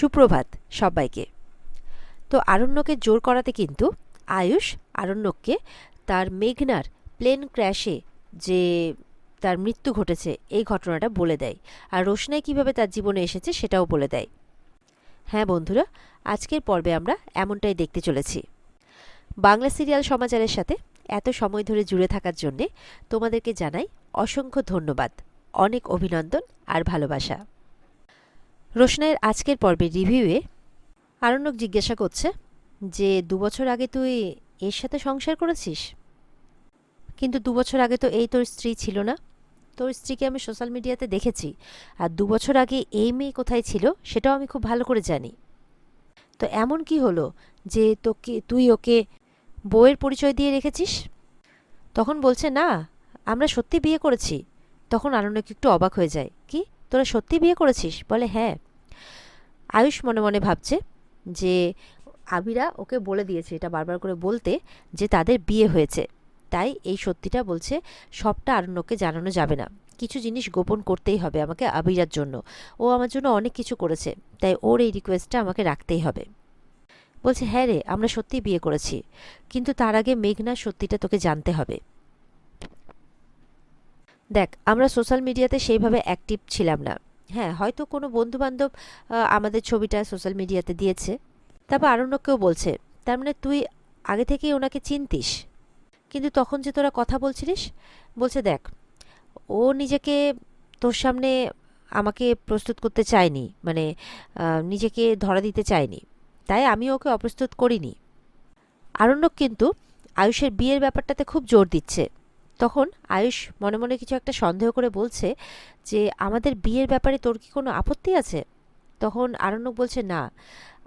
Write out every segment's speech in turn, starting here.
সুপ্রভাত সবাইকে। তো আরণ্যকে জোর করাতে কিন্তু আয়ুষ আরণ্যককে তার মেঘনার প্লেন ক্র্যাশে যে তার মৃত্যু ঘটেছে, এই ঘটনাটা বলে দেয়। আর রোশনাই কীভাবে তার জীবনে এসেছে সেটাও বলে দেয়। হ্যাঁ বন্ধুরা, আজকের পর্বে আমরা এমনটাই দেখতে চলেছি। বাংলা সিরিয়াল সমাচারের সাথে এত সময় ধরে জুড়ে থাকার জন্যে তোমাদেরকে জানাই অসংখ্য ধন্যবাদ, অনেক অভিনন্দন আর ভালোবাসা। রোশনাইয়ের আজকের পর্বের রিভিউয়ে আরণ্যক জিজ্ঞাসা করছে যে, দু বছর আগে তুই এর সাথে সংসার করেছিস? কিন্তু দু বছর আগে তো এই তোর স্ত্রী ছিল না। তোর স্ত্রীকে আমি সোশ্যাল মিডিয়াতে দেখেছি। আর দু বছর আগে এই মেয়ে কোথায় ছিল সেটাও আমি খুব ভালো করে জানি। তো এমন কি হলো যে তোকে, তুই ওকে বউয়ের পরিচয় দিয়ে রেখেছিস? তখন বলছে, না, আমরা সত্যি বিয়ে করেছি। তখন আরণ্যক একটু অবাক হয়ে যায়। কি? তোরা সত্যি বিয়ে করেছিস? বলে হ্যাঁ। আয়ুষ মনে মনে ভাবছে যে আবিরা ওকে বলে দিয়েছে, এটা বারবার করে বলতে, যে তাদের বিয়ে হয়েছে। তাই এই সত্যিটা বলছে, সবটা আরণ্যকে জানানো যাবে না। কিছু জিনিস গোপন করতেই হবে আমাকে আবিরার জন্য। ও আমার জন্য অনেক কিছু করেছে, তাই ওর এই রিকোয়েস্টটা আমাকে রাখতেই হবে। বলছে হ্যাঁ রে, আমরা সত্যি বিয়ে করেছি, কিন্তু তার আগে মেঘনার সত্যিটা তোকে জানতে হবে। দেখ, আমরা সোশ্যাল মিডিয়াতে সেইভাবে অ্যাক্টিভ ছিলাম না। হ্যাঁ হয়তো কোনো বন্ধুবান্ধব আমাদের ছবিটা সোশ্যাল মিডিয়াতে দিয়েছে। তারপর আরণ্যককেও বলছে, তার মানে তুই আগে থেকেই ওনাকে চিনতিস? কিন্তু তখন যে তোরা কথা বলছিলিস? বলছে, দেখ, ও নিজেকে তোর সামনে আমাকে প্রস্তুত করতে চায়নি মানে নিজেকে ধরা দিতে চায়নি। তাই আমি ওকে অপ্রস্তুত করিনি। আরণ্যক কিন্তু আয়ুষের বিয়ের ব্যাপারটাতে খুব জোর দিচ্ছে। তখন আয়ুষ মনে মনে কিছু একটা সন্দেহ করে বলছে যে, আমাদের বিয়ের ব্যাপারে তোর কি কোনো আপত্তি আছে? তখন আরণ্যক বলছে, না।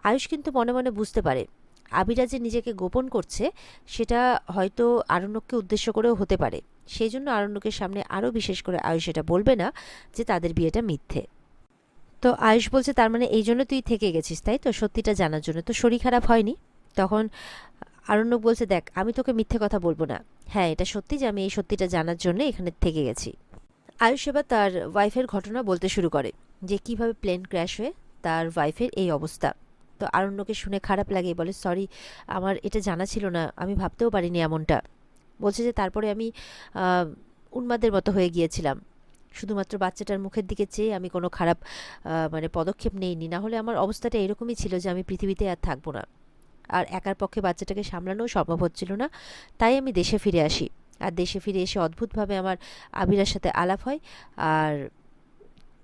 আয়ুষ কিন্তু মনে মনে বুঝতে পারে। আবিরা যে নিজেকে গোপন করছে, সেটা হয়তো আরণ্যককে উদ্দেশ্য করেও হতে পারে। সেই জন্য আরণ্যকের সামনে আরও বিশেষ করে আয়ুষ এটা বলবে না যে, তাদের বিয়েটা মিথ্যে। তো আয়ুষ বলছে, তার মানে এই জন্য তুই থেকে গেছিস, তাই তো? সত্যিটা জানার জন্য। তো শরীর খারাপ হয়নি? তখন আরণ্যক বলছে, দেখ, আমি তোকে মিথ্যে কথা বলব না। হ্যাঁ এটা সত্যি যে আমি এই সত্যিটা জানার জন্য এখানে থেকে গেছি। আয়ুষ এবার তার ওয়াইফের ঘটনা বলতে শুরু করে, যে কীভাবে প্লেন ক্র্যাশ হয়ে তার ওয়াইফের এই অবস্থা। তো আরণ্যকে শুনে খারাপ লাগে, বলে সরি আমার এটা জানা ছিল না, আমি ভাবতেও পারিনি এমনটা। বলছে যে, তারপরে আমি উন্মাদের মতো হয়ে গিয়েছিলাম। শুধুমাত্র বাচ্চাটার মুখের দিকে চেয়ে আমি কোনো খারাপ মানে পদক্ষেপ নেইনি। না হলে আমার অবস্থাটা এরকমই ছিল যে আমি পৃথিবীতে আর থাকব না। আর একার পক্ষে বাচ্চাটাকে সামলানোও সম্ভব হচ্ছিল না। তাই আমি দেশে ফিরে আসি। আর দেশে ফিরে এসে অদ্ভুতভাবে আমার আবিরার সাথে আলাপ হয়। আর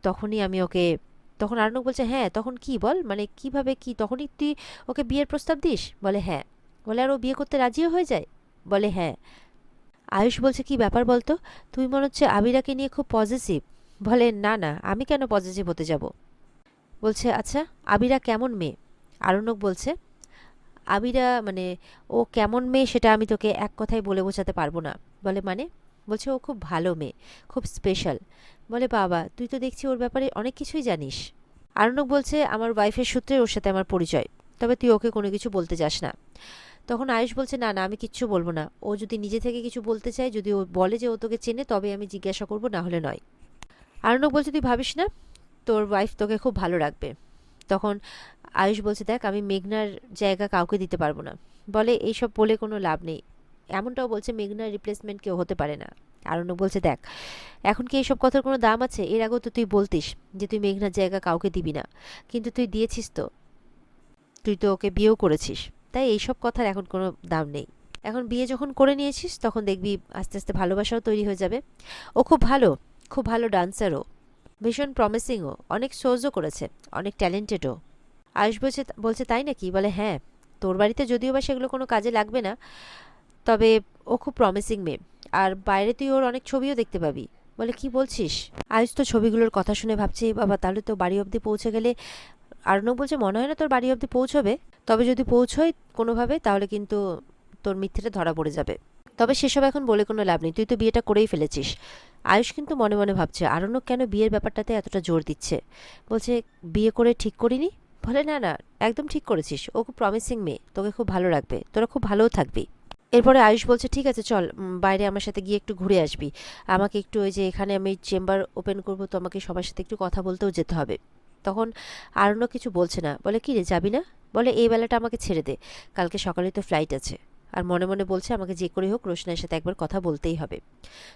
তখনই আমি ওকে, তখন আরণক বলছে হ্যাঁ তখন কি বল? মানে কীভাবে কি, তখনই তুই ওকে বিয়ের প্রস্তাব দিস? বলে হ্যাঁ। বলে, আর ও বিয়ে করতে রাজিও হয়ে যায়? বলে হ্যাঁ। আয়ুষ বলছে, কি ব্যাপার বলতো? তুই মনে হচ্ছে আবিরাকে নিয়ে খুব পজিটিভ বলে, না না, আমি কেন পজিটিভ হতে যাব? বলছে আচ্ছা আবিরা কেমন মেয়ে? আরণ্যক বলছে আবিরা মানে ও কেমন মেয়ে সেটা আমি তোকে এক কথায় বলে বোঝাতে পারব না। বলে মানে? বলছে ও খুব ভালো মেয়ে, খুব স্পেশাল বলে বাবা, তুই তো দেখছি ওর ব্যাপারে অনেক কিছুই জানিস। আরণ্যক বলছে, আমার ওয়াইফের সূত্রে ওর সাথে আমার পরিচয়। তবে তুই ওকে কোনো কিছু বলতে যাস না। তখন আয়ুষ বলছে, না না, আমি কিচ্ছু বলব না। ও যদি নিজে থেকে কিছু বলতে চায়, যদি ও বলে যে ও তোকে চেনে, তবে আমি জিজ্ঞাসা করব, না হলে নয়। আরণ্যক বলছে, তুই ভাবিস না? তোর ওয়াইফ তোকে খুব ভালো রাখবে। তখন আয়ুষ বলছে, দেখ, আমি মেঘনার জায়গা কাউকে দিতে পারব না। বলে, এইসব বলে কোনো লাভ নেই। এমনটাও বলছে, মেঘনার রিপ্লেসমেন্ট কেউ হতে পারে না। আরণ্য বলছে, দেখ, এখন কি এইসব কথার কোনো দাম আছে? এর আগেও তো তুই বলতিস যে তুই মেঘনার জায়গা কাউকে দিবি না। কিন্তু তুই দিয়েছিস তো। তুই তো ওকে বিয়েও করেছিস। তাই এইসব কথার এখন কোনো দাম নেই। এখন বিয়ে যখন করে নিয়েছিস, তখন দেখবি আস্তে আস্তে ভালোবাসাও তৈরি হয়ে যাবে। ও খুব ভালো খুব ভালো ডান্সারও ভীষণ প্রমিসিংও অনেক সোজও করেছে, অনেক ট্যালেন্টেডও আয়ুষ বলছে বলছে, তাই নাকি? বলে হ্যাঁ তোর বাড়িতে যদিও বা সেগুলো কোনো কাজে লাগবে না, তবে ও খুব প্রমিসিং মেয়ে, আর বাইরে তুই ওর অনেক ছবিও দেখতে পাবি। বলে, কি বলছিস? আয়ুষ তো ছবিগুলোর কথা শুনে ভাবছি, বাবা, তাহলে তো বাড়ি অবধি পৌঁছে গেলে আর্ণব বলছে, মনে হয় না তোর বাড়ি অবধি পৌঁছবে, তবে যদি পৌঁছয় কোনোভাবে, তাহলে কিন্তু তোর মিথ্যেটা ধরা পড়ে যাবে। তবে সেসব এখন বলে কোনো লাভ নেই, তুই তো বিয়েটা করেই ফেলেছিস। আয়ুষ কিন্তু মনে মনে ভাবছে, আরণ্যক কেন বিয়ের ব্যাপারটাতে এতটা জোর দিচ্ছে? বলছে, বিয়ে করে ঠিক করিনি? বলে, না না, একদম ঠিক করেছিস, ও খুব প্রমিসিং মেয়ে, তোকে খুব ভালো রাখবে তোরা খুব ভালোও থাকবি। এরপরে আয়ুষ বলছে, ঠিক আছে, চল বাইরে আমার সাথে গিয়ে একটু ঘুরে আসবি, আমাকে একটু ওই যে এখানে আমি চেম্বার ওপেন করব তো আমাকে সবার সাথে একটু কথা বলতেও যেতে হবে। তখন আরণ্য কিছু বলছে না, বলে, কি রে, যাবি না? বলে, এই বেলাটা আমাকে ছেড়ে দে, কালকে সকালে তো ফ্লাইট আছে। আর মনে মনে বলছে, আমাকে যে করে হোক রোশনার সাথে একবার কথা বলতেই হবে।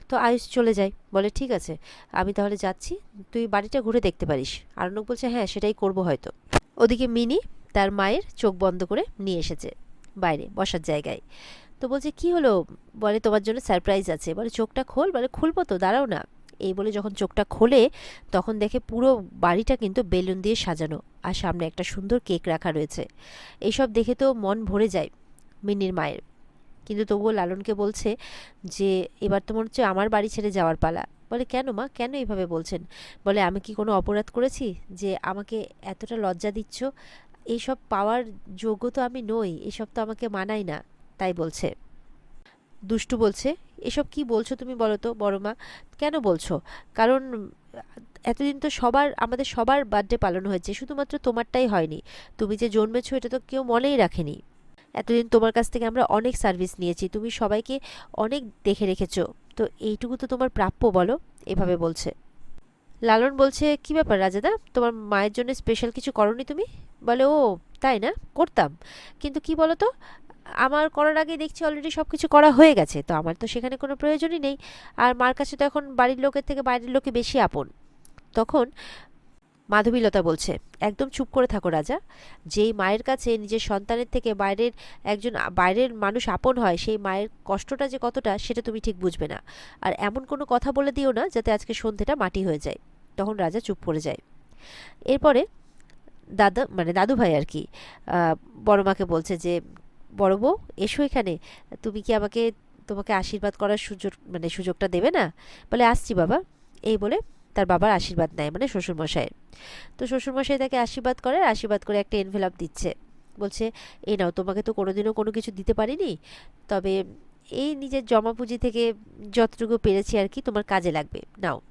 তো আয়ুষ চলে যায়, বলে, ঠিক আছে, আমি তাহলে যাচ্ছি, তুই বাড়িটা ঘুরে দেখতে পারিস। আরণ্যক বলছে হ্যাঁ সেটাই করব হয়তো। ওদিকে মিনি তার মায়ের চোখ বন্ধ করে নিয়ে এসেছে বাইরে বসার জায়গায়। তো বলছে, কি হলো? বলে, তোমার জন্য সারপ্রাইজ আছে। বলে, চোখটা খোল। বলে, খুলবো তো, দাঁড়াও না। এই বলে যখন চোখটা খোলে, তখন দেখে পুরো বাড়িটা কিন্তু বেলুন দিয়ে সাজানো, আর সামনে একটা সুন্দর কেক রাখা রয়েছে। এইসব দেখে তো মন ভরে যায়। মিনির মায়ের। কিন্তু তবুও লালনকে বলছে যে, এবার তো মনে হচ্ছে আমার বাড়ি ছেড়ে যাওয়ার পালা। বলে, কেন মা? কেন এইভাবে বলছেন? বলে, আমি কি কোনো অপরাধ করেছি যে আমাকে এতটা লজ্জা দিচ্ছ? এইসব পাওয়ার যোগ্য তো আমি নই, এসব তো আমাকে মানাই না। তাই বলছে। দুষ্টু বলছে, এসব কি বলছো তুমি বলো তো, বড় মা? কেন বলছো? কারণ এতদিন তো সবার, আমাদের সবার বার্থডে পালন হয়েছে, শুধুমাত্র তোমারটাই হয়নি। তুমি যে জন্মেছো, এটা তো কেউ মনেই রাখেনি। এতদিন তোমার কাছ থেকে আমরা অনেক সার্ভিস নিয়েছি, তুমি সবাইকে অনেক দেখে রেখেছো। তো এইটুকু তো তোমার প্রাপ্য বলো, এভাবে বলছে। লালন বলছে, কি ব্যাপার রাজাদা? তোমার মায়ের জন্য স্পেশাল কিছু করনি তুমি? বলে, ও, তাই না? করতাম। কিন্তু কি বলো তো আমার করার আগে দেখছি অলরেডি সব কিছু করা হয়ে গেছে, তো আমার তো সেখানে কোনো প্রয়োজনই নেই। আর মার কাছে তো এখন বাড়ির লোকের থেকে বাইরের লোকে বেশি আপন। তখন মাধবীলতা বলছে, একদম চুপ করে থাকো রাজা। যেই মায়ের কাছে নিজের সন্তানের থেকে বাইরের একজন, বাইরের মানুষ আপন হয়, সেই মায়ের কষ্টটা যে কতটা, সেটা তুমি ঠিক বুঝবে না। আর এমন কোনো কথা বলে দিও না, যাতে আজকে সন্ধেটা মাটি হয়ে যায়। তখন রাজা চুপ করে যায়। এরপরে দাদা মানে দাদু ভাই আর কি বড় মাকে বলছে যে, বড় বউ, এসো এখানে। তুমি কি আমাকে, তোমাকে আশীর্বাদ করার সুযোগ মানে সুযোগটা দেবে না? বলে, আসছি বাবা। এই বলে তার বাবার আশীর্বাদ নেয় মানে শ্বশুরমশাইয়ের। তো শ্বশুরমশাই তাকে আশীর্বাদ করে, আর আশীর্বাদ করে একটা এনভেলাপ দিচ্ছে। বলছে, এই নাও, তোমাকে তো কোনোদিনও কোনো কিছু দিতে পারিনি। তবে এই নিজের জমা পুঁজি থেকে যতটুকু পেরেছি আর কি, তোমার কাজে লাগবে। নাও।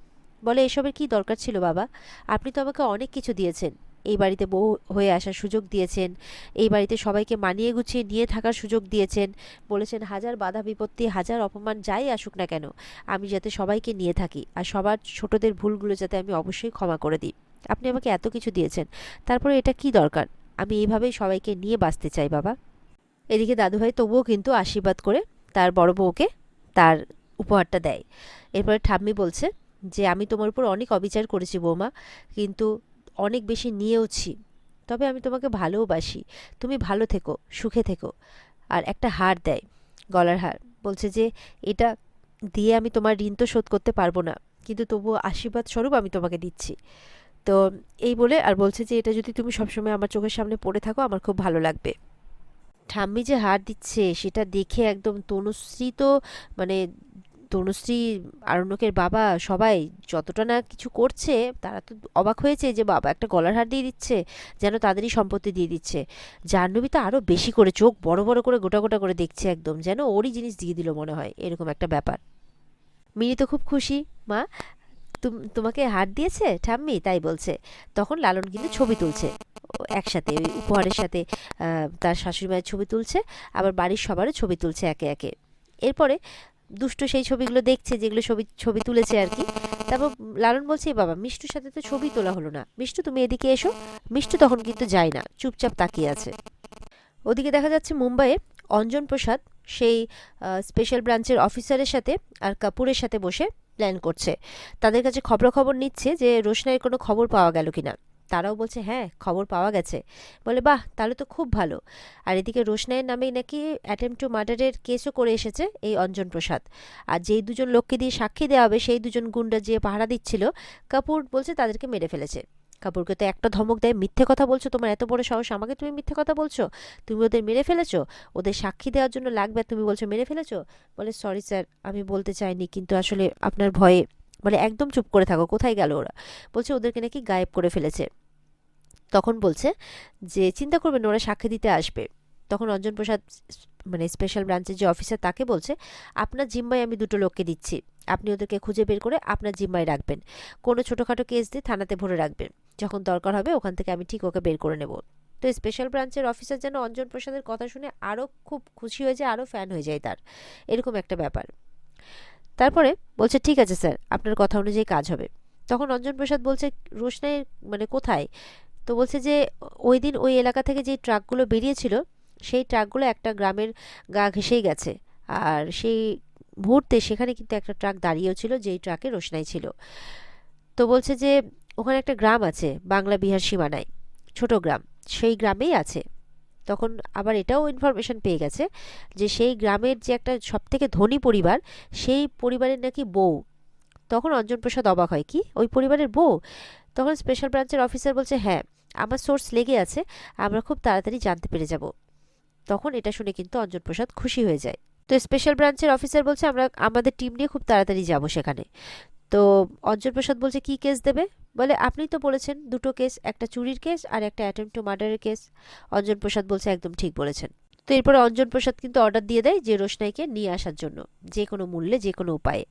বলে, এসবের কি দরকার ছিল বাবা? আপনি তো আমাকে অনেক কিছু দিয়েছেন। এই বাড়িতে বউ হয়ে আসার সুযোগ দিয়েছেন। এই বাড়িতে সবাইকে মানিয়ে গুছিয়ে নিয়ে থাকার সুযোগ দিয়েছেন। বলেছেন, হাজার বাধা বিপত্তি, হাজার অপমান যাই আসুক না কেন, আমি যাতে সবাইকে নিয়ে থাকি। আর সবার ছোটদের ভুলগুলো যাতে আমি অবশ্যই ক্ষমা করে দিই। আপনি আমাকে এত কিছু দিয়েছেন, তারপরে এটা কি দরকার? আমি এইভাবেই সবাইকে নিয়ে বাঁচতে চাই, বাবা। এদিকে দাদুভাই তবুও কিন্তু আশীর্বাদ করে তার বড় বউকে তার উপহারটা দেয়। এরপরে ঠাম্মি বলছে যে, আমি তোমার উপর অনেক অবিচার করেছি বৌমা, কিন্তু অনেক বেশি নিয়েওছি। তবে আমি তোমাকে ভালোবাসি। তুমি ভালো থেকো, সুখে থেকো। আর একটা হার দেয়, গলার হার। বলছে যে, এটা দিয়ে আমি তোমার ঋণ তো শোধ করতে পারব না। কিন্তু তবুও আশীর্বাদ স্বরূপ আমি তোমাকে দিচ্ছি। তো এই বলে আর বলছে যে, এটা যদি তুমি সবসময় আমার চোখের সামনে পড়ে থাকো, আমার খুব ভালো লাগবে। ঠাম্মি যে হার দিচ্ছে, সেটা দেখে একদম তনুশ্রী তো মানে তনুশ্রী, আরণ্যকের বাবা সবাই যতটা না কিছু করছে, তারা তো অবাক হয়েছে যে বাবা একটা গলার হার দিয়ে দিচ্ছে, যেন তাদেরই সম্পত্তি দিয়ে দিচ্ছে। জাহ্নবী তো আরও বেশি করে চোখ বড় বড় করে গোটা গোটা করে দেখছে একদম, যেন ওরই জিনিস দিয়ে দিল মনে হয়, এরকম একটা ব্যাপার। মিনি তো খুব খুশি, মা তোমাকে হার দিয়েছে? ঠাম্মি, তাই বলছে। তখন লালন কিন্তু ছবি তুলছে একসাথে, ওই উপহারের সাথে তার শাশুড়ি মায়ের ছবি তুলছে, আবার বাড়ির সবারও ছবি তুলছে একে একে। এরপরে দুষ্টু সেই ছবিগুলো দেখছে, যেগুলো ছবি ছবি তুলেছে আর কি। তারপর লালন বলছে বাবা, মিষ্টুর সাথে তো ছবি তোলা হলো না। মিষ্টু, তুমি এদিকে এসো। মিষ্টু তখন কিন্তু যায় না, চুপচাপ তাকিয়ে আছে। ওদিকে দেখা যাচ্ছে মুম্বাইয়ে অঞ্জন প্রসাদ সেই স্পেশাল ব্রাঞ্চের অফিসারের সাথে আর কাপুরের সাথে বসে প্ল্যান করছে। তাদের কাছে খবরাখবর নিচ্ছে যে রোশনাইয়ের কোনো খবর পাওয়া গেল কিনা। তারাও বলছে হ্যাঁ খবর পাওয়া গেছে। বলে, বাহ, তাহলে তো খুব ভালো। আর এদিকে রোশনাইয়ের নামেই নাকি অ্যাটেম্প টু মার্ডারের কেসও করে এসেছে এই অঞ্জন প্রসাদ। আর যেই দুজন লোককে দিয়ে সাক্ষী দেওয়া হবে, সেই দুজন গুন্ডা যে পাহারা দিচ্ছিল, কাপুর বলছে তাদেরকে মেরে ফেলেছে। কাপুরকে তো একটা ধমক দেয়, মিথ্যে কথা বলছো? তোমার এত বড় সাহস, আমাকে তুমি মিথ্যে কথা বলছো? তুমি ওদের মেরে ফেলেছো? ওদের সাক্ষী দেওয়ার জন্য লাগবে তুমি বলছো মেরে ফেলেছো? বলে, সরি স্যার, আমি বলতে চাইনি, কিন্তু আসলে আপনার ভয়ে বলে, একদম চুপ করে থাকো, কোথায় গেল ওরা? বলছে, ওদেরকে নাকি গায়েব করে ফেলেছে। তখন বলছে যে, চিন্তা করবেন ওরা সাক্ষী দিতে আসবে। তখন অঞ্জন প্রসাদ মানে স্পেশাল ব্রাঞ্চের যে অফিসার তাকে বলছে, আপনার জিম্মায় আমি দুটো লোককে দিচ্ছি। আপনি ওদেরকে খুঁজে বের করে আপনার জিম্মায় রাখবেন। কোনো ছোটোখাটো কেস দিয়ে থানাতে ভরে রাখবেন। যখন দরকার হবে, ওখান থেকে আমি ঠিক ওকে বের করে নেব। তো স্পেশাল ব্রাঞ্চের অফিসার যেন অঞ্জন প্রসাদের কথা শুনে আরও খুব খুশি হয়ে যায় আরও ফ্যান হয়ে যায় তার। এরকম একটা ব্যাপার। তারপরে বলছে, ঠিক আছে স্যার, আপনার কথা অনুযায়ী কাজ হবে। তখন অঞ্জন প্রসাদ বলছে রোশনাই মানে কোথায়? তো বলছে যে, ওই দিন ওই এলাকা থেকে যে ট্রাকগুলো বেরিয়েছিল, সেই ট্রাকগুলো একটা গ্রামের গা ঘেসেই গেছে। আর সেই মুহূর্তে সেখানে কিন্তু একটা ট্রাক দাঁড়িয়েও ছিল, যেই ট্রাকে রোশনাই ছিল। তো বলছে যে, ওখানে একটা গ্রাম আছে, বাংলা বিহার সীমানায়, ছোট গ্রাম, সেই গ্রামেই আছে। তখন আবার এটাও ইনফরমেশন পেয়ে গেছে যে সেই গ্রামের যে একটা সবথেকে ধনী পরিবার, সেই পরিবারের নাকি বউ। তখন অঞ্জন প্রসাদ অবাক হয়, কি? ওই পরিবারের বউ? তখন স্পেশাল ব্রাঞ্চের অফিসার বলছে হ্যাঁ আমার সোর্স লেগে আছে, আমরা খুব তাড়াতাড়ি জানতে পেরে যাব। তখন এটা শুনে কিন্তু অঞ্জন প্রসাদ খুশি হয়ে যায়। তো স্পেশাল ব্রাঞ্চের অফিসার বলছে, আমরা, আমাদের টিম নিয়ে খুব তাড়াতাড়ি যাব সেখানে। তো অঞ্জন প্রসাদ বলছে, কি কেস দেবে? বলে আপনি তো বলেছেন, দুটো কেস, একটা চুরির কেস আর একটা অ্যাটেম্প টু মার্ডারের কেস। অঞ্জন প্রসাদ বলছে, একদম ঠিক বলেছেন। তো এরপরে অঞ্জন প্রসাদ কিন্তু অর্ডার দিয়ে দেয় যে, রোশনাইকে নিয়ে আসার জন্য, যে কোনো মূল্যে, যে কোনো উপায়ে।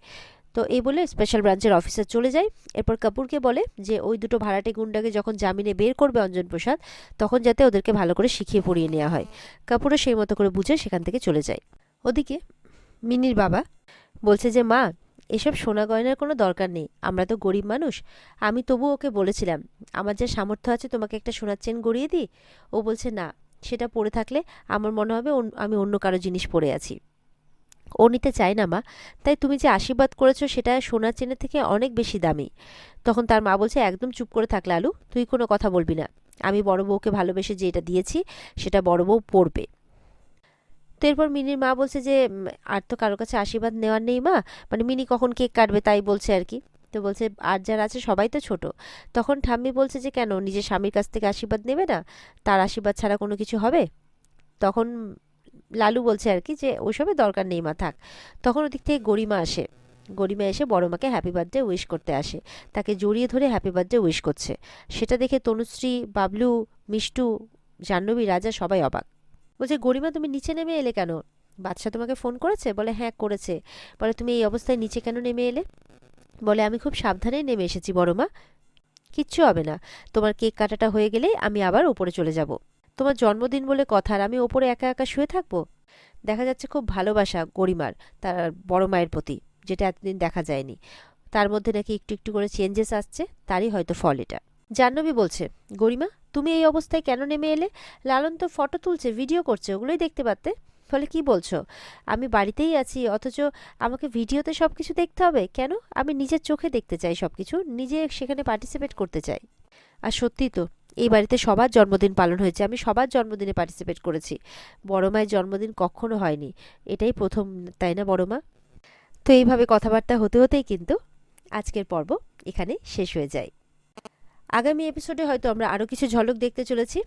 তো এই বলে স্পেশাল ব্রাঞ্চের অফিসার চলে যায়। এরপর কাপুরকে বলে যে, ওই দুটো ভাড়াটে গুন্ডাকে যখন জামিনে বের করবে অঞ্জন প্রসাদ, তখন যাতে ওদেরকে ভালো করে শিখিয়ে পড়িয়ে নেওয়া হয়। কাপুরও সেই মতো করে বুঝে সেখান থেকে চলে যায়। ওদিকে মিনির বাবা বলছে যে, মা এসব সোনা গয়নার কোনো দরকার নেই। আমরা তো গরিব মানুষ। আমি তবু ওকে বলেছিলাম, আমার যা সামর্থ্য আছে তোমাকে একটা সোনার চেন গড়িয়ে দিই? ও বলছে, না, সেটা পরে থাকলে আমার মনে হবে আমি অন্য কারও জিনিস পরে আছি। ও নিতে চায় না মা। তাই তুমি যে আশীর্বাদ করেছ সেটা সোনার চেনের থেকে অনেক বেশি দামি। তখন তার মা বলছে, একদম চুপ করে থাকলে আলু, তুই কোনো কথা বলবি না। আমি বড় বউকে ভালোবেসে যে এটা দিয়েছি, সেটা বড় বউ পড়বে। তো এরপর মিনির মা বলছে যে আর তো কারও কাছে আশীর্বাদ নেওয়ার নেই মা। মানে মিনি কখন কেক কাটবে তাই বলছে আর কি। তো বলছে, আর যারা আছে সবাই তো ছোট। তখন ঠাম্মি বলছে যে, কেন? নিজের স্বামীর কাছ থেকে আশীর্বাদ নেবে না? তার আশীর্বাদ ছাড়া কোনো কিছু হবে? তখন লালু বলছে আর কি যে, ওইসবের দরকার নেই মা, থাক। তখন ওদিক থেকে গরিমা আসে। গরিমা এসে বড় মাকে হ্যাপি বার্থডে উইশ করতে আসে। তাকে জড়িয়ে ধরে হ্যাপি বার্থডে উইশ করছে। সেটা দেখে তনুশ্রী, বাবলু, মিষ্টু, জাহ্নবী, রাজা সবাই অবাক। বলছে, গরিমা, তুমি নিচে নেমে এলে কেন? বাদশা তোমাকে ফোন করেছে? বলে হ্যাঁ করেছে। বলে, তুমি এই অবস্থায় নিচে কেন নেমে এলে? বলে, আমি খুব সাবধানেই নেমে এসেছি, বড় মা। কিচ্ছু হবে না। তোমার কেক কাটাটা হয়ে গেলেই আমি আবার ওপরে চলে যাব। তোমার জন্মদিন বলে কথা, আর আমি ওপরে একা একা শুয়ে থাকব? দেখা যাচ্ছে খুব ভালোবাসা গরিমার, তার বড় মায়ের প্রতি, যেটা এতদিন দেখা যায়নি। তার মধ্যে নাকি একটু একটু করে চেঞ্জেস আসছে, তারই হয়তো ফল এটা। জাহ্নবী বলছে, গরিমা, তুমি এই অবস্থায় কেন নেমে এলে? লালন তো ফটো তুলছে, ভিডিও করছে, ওগুলোই দেখতে পারতে। ফলে কি বলছো? আমি বাড়িতেই আছি, অথচ আমাকে ভিডিওতে সব কিছু দেখতে হবে। কেন? আমি নিজের চোখে দেখতে চাই সব কিছু নিজে সেখানে পার্টিসিপেট করতে চাই। আর সত্যি তো, এই বাড়িতে সবার জন্মদিন পালন হয়েছে, আমি সবার জন্মদিনে পার্টিসিপেট করেছি। বড় মায়ের জন্মদিন কখনো হয়নি, এটাই প্রথম, তাই না বড় মা? তো এইভাবে কথাবার্তা হতে হতেই কিন্তু আজকের পর্ব এখানে শেষ হয়ে যায়। আগামী এপিসোডে হয়তো আমরা আরও কিছু ঝলক দেখতে চলেছি।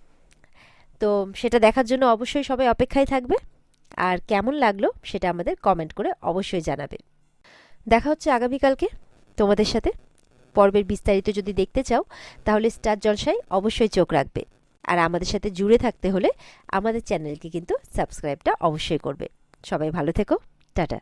তো সেটা দেখার জন্য অবশ্যই সবাই অপেক্ষায় থাকবে। আর কেমন লাগল সেটা আমাদের কমেন্ট করে অবশ্যই জানাবে। দেখা হচ্ছে আগামীকালকে তোমাদের সাথে। পর্বের বিস্তারিত যদি দেখতে চাও, তাহলে স্টার জলসায় অবশ্যই চোখ রাখবে। আর আমাদের সাথে জুড়ে থাকতে হলে আমাদের চ্যানেলকে কিন্তু সাবস্ক্রাইবটা অবশ্যই করবে। সবাই ভালো থেকো। টাটা।